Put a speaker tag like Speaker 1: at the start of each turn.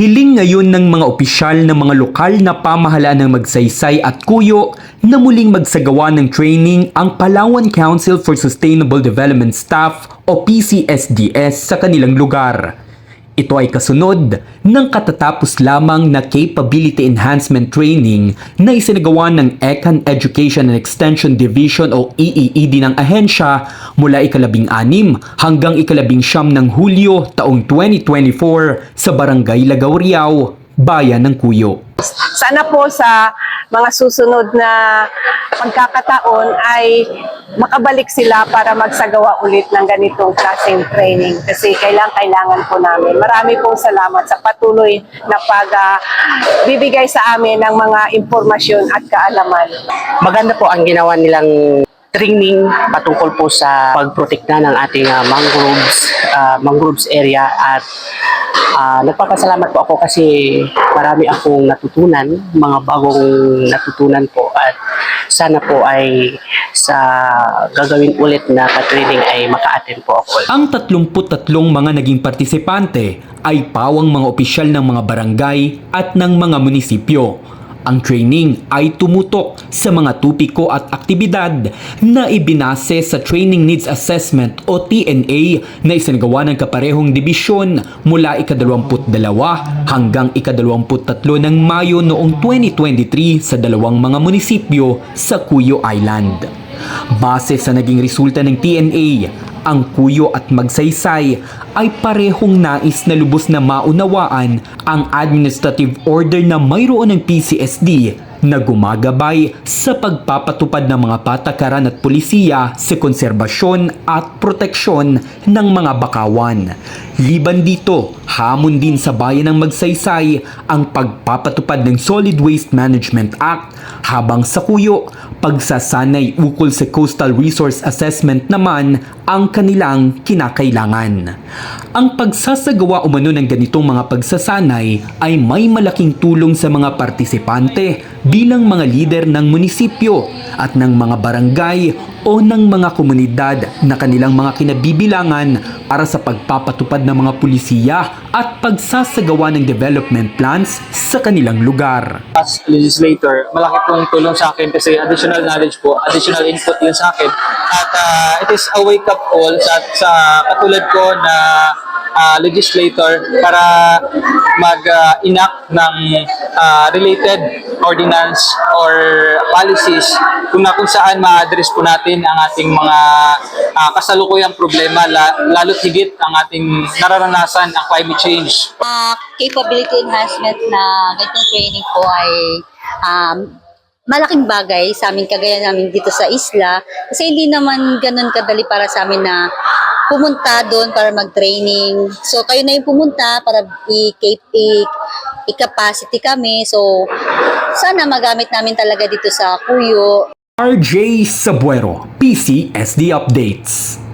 Speaker 1: Hiling ngayon ng mga opisyal ng mga lokal na pamahalaan ng Magsaysay at Kuyo na muling magsagawa ng training ang Palawan Council for Sustainable Development Staff o PCSDS sa kanilang lugar. Ito ay kasunod ng katatapos lamang na Capability Enhancement Training na isinagawa ng ECAN Education and Extension Division o EEED ng ahensya mula ikalabing anim hanggang ikalabing siyam ng Hulyo taong 2024 sa Barangay Lagaw Riau, Bayan ng Kuyo.
Speaker 2: Sana po sa mga susunod na pagkakataon ay makabalik sila para magsagawa ulit ng ganitong klaseng training kasi kailangan kailangan po namin. Marami pong salamat sa patuloy na pagbibigay sa amin ng mga impormasyon at kaalaman.
Speaker 3: Maganda po ang ginawa nilang training patungkol po sa pagprotekta ng ating ah, mangroves, ah, mangroves area at ah, nagpapasalamat po ako kasi marami akong natutunan, mga bagong natutunan po at sana po ay sa gagawin ulit na ka-training ay maka-attend po ako.
Speaker 1: Ang 33 mga naging partisipante ay pawang mga opisyal ng mga barangay at ng mga munisipyo. Ang training ay tumutok sa mga tupiko at aktibidad na ibinase sa Training Needs Assessment o TNA na isinagawa ng kaparehong dibisyon mula ika-22 hanggang ika-23 ng Mayo noong 2023 sa dalawang mga munisipyo sa Cuyo Island. Base sa naging resulta ng TNA, ang Kuyo at Magsaysay ay parehong nais na lubos na maunawaan ang administrative order na mayroon ng PCSD na gumagabay sa pagpapatupad ng mga patakaran at pulisiya sa konserbasyon at proteksyon ng mga bakawan. Liban dito, hamon din sa bayan ng Magsaysay ang pagpapatupad ng Solid Waste Management Act habang sa kuyo, pagsasanay ukol sa Coastal Resource Assessment naman ang kanilang kinakailangan. Ang pagsasagawa umano ng ganitong mga pagsasanay ay may malaking tulong sa mga partisipante bilang mga lider ng munisipyo at ng mga barangay o ng mga komunidad na kanilang mga kinabibilangan para sa pagpapatupad ng mga pulisiya at pagsasagawa ng development plans sa kanilang lugar.
Speaker 4: as legislator, malaki pong tulong sa akin kasi additional knowledge po, additional input yun sa akin. At ah, it is a wake-up call sa, sa katulad ko na ah, legislator para mag-enact ng ah, related ordinance or policies kung na kung saan ma-address po natin ang ating mga ah, kasalukuyang problema, la, lalo't higit ang ating nararanasan ang climate change.
Speaker 5: uh, capability enhancement na ganitong training po ay um, malaking bagay sa amin kagaya namin dito sa isla kasi hindi naman ganun kadali para sa amin na pumunta doon para mag-training. So kayo na yung pumunta para i-capacity kami. So sana magamit namin talaga dito sa Kuyo
Speaker 1: RJ Sabuero, PCSD Updates.